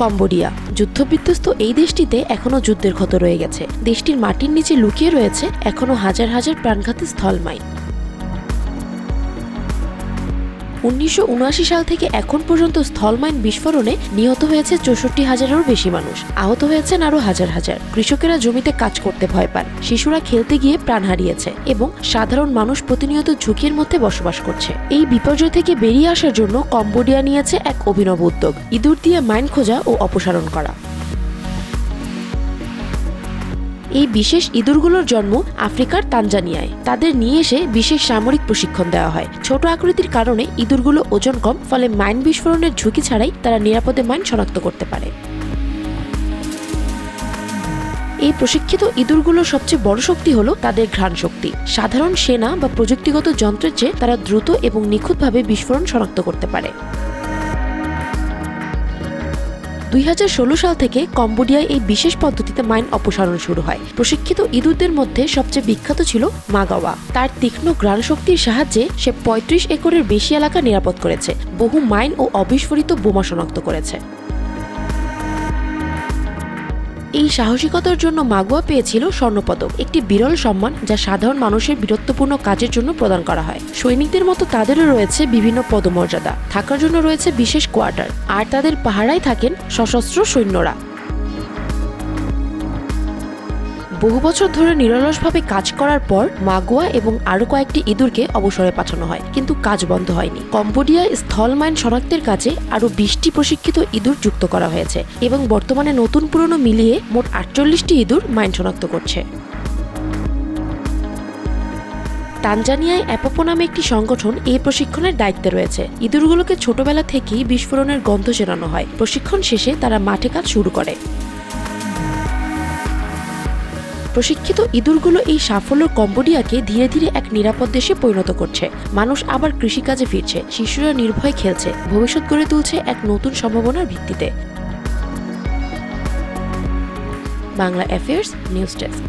Cambodia. যুদ্ধবিধ্বস্ত এই দেশটিতে এখনও যুদ্ধের ক্ষত রয়ে গেছে। দেশটির মাটির নিচে লুকিয়ে রয়েছে এখনও হাজার হাজার প্রাণঘাতী স্থলমাইন উনিশশো সাল থেকে এখন পর্যন্ত স্থলমাইন বিস্ফোরণে নিহত হয়েছে চৌষট্টি হাজারেরও বেশি মানুষ। আহত হয়েছেন আরও হাজার হাজার। কৃষকেরা জমিতে কাজ করতে ভয় পান। শিশুরা খেলতে গিয়ে প্রাণ হারিয়েছে এবং সাধারণ মানুষ প্রতিনিয়ত ঝুঁকির মধ্যে বসবাস করছে। এই বিপর্যয় থেকে বেরিয়ে আসার জন্য কম্বোডিয়া নিয়েছে এক অভিনব উদ্যোগ। ইঁদুর দিয়ে মাইন খোঁজা ও অপসারণ করা। এই বিশেষ ইঁদুরগুলোর জন্ম আফ্রিকার তানজানিয়ায়। তাদের নিয়ে এসে বিশেষ সামরিক প্রশিক্ষণ দেওয়া হয়। ছোট আকৃতির কারণে ইঁদুরগুলো ওজন কম, ফলে মাইন বিস্ফোরণের ঝুঁকি ছাড়াই তারা নিরাপদে মাইন শনাক্ত করতে পারে। এই প্রশিক্ষিত ইঁদুরগুলোর সবচেয়ে বড় শক্তি হলো তাদের ঘ্রাণ শক্তি। সাধারণ সেনা বা প্রযুক্তিগত যন্ত্রের চেয়ে তারা দ্রুত এবং নিখুঁতভাবে বিস্ফোরণ শনাক্ত করতে পারে। দুই হাজার ষোলো সাল থেকে কম্বোডিয়ায় এই বিশেষ পদ্ধতিতে মাইন অপসারণ শুরু হয়। প্রশিক্ষিত ইঁদুরদের মধ্যে সবচেয়ে বিখ্যাত ছিল মাগাওয়া। তার তীক্ষ্ণ গ্রাণ শক্তির সাহায্যে সে পঁয়ত্রিশ একরের বেশি এলাকা নিরাপদ করেছে। বহু মাইন ও অবিস্ফোরিত বোমা শনাক্ত করেছে। এই সাহসিকতার জন্য মাগুয়া পেয়েছিল স্বর্ণপদক, একটি বিরল সম্মান যা সাধারণ মানুষের বীরত্বপূর্ণ কাজের জন্য প্রদান করা হয়। সৈনিকদের মতো তাদেরও রয়েছে বিভিন্ন পদমর্যাদা, থাকার জন্য রয়েছে বিশেষ কোয়ার্টার। আর তাদের পাহারায় থাকেন সশস্ত্র সৈন্যরা। বহু বছর ধরে নিরলসভাবে কাজ করার পর মাগুয়া এবং আরও কয়েকটি ইঁদুরকে অবসরে পাঠানো হয়, কিন্তু কাজ বন্ধ হয়নি। কম্বোডিয়ায় স্থল মাইন শনাক্তের কাজে আরও বিশটি প্রশিক্ষিত ইঁদুর যুক্ত করা হয়েছে এবং বর্তমানে নতুন পুরনো মিলিয়ে মোট আটচল্লিশটি ইঁদুর মাইন শনাক্ত করছে। তানজানিয়ায় অ্যাপোপো নামে একটি সংগঠন এই প্রশিক্ষণের দায়িত্বে রয়েছে। ইঁদুরগুলোকে ছোটবেলা থেকেই বিস্ফোরণের গন্ধ চেনানো হয়। প্রশিক্ষণ শেষে তারা মাঠে কাজ শুরু করে। প্রশিক্ষিত ইঁদুরগুলো এই সাফল্য কম্বোডিয়াকে ধীরে ধীরে এক নিরাপদ দেশে পরিণত করছে। মানুষ আবার কৃষিকাজে ফিরছে, শিশুরা নির্ভয় খেলছে, ভবিষ্যৎ গড়ে তুলছে এক নতুন সম্ভাবনার ভিত্তিতে। Bangla affairs news desk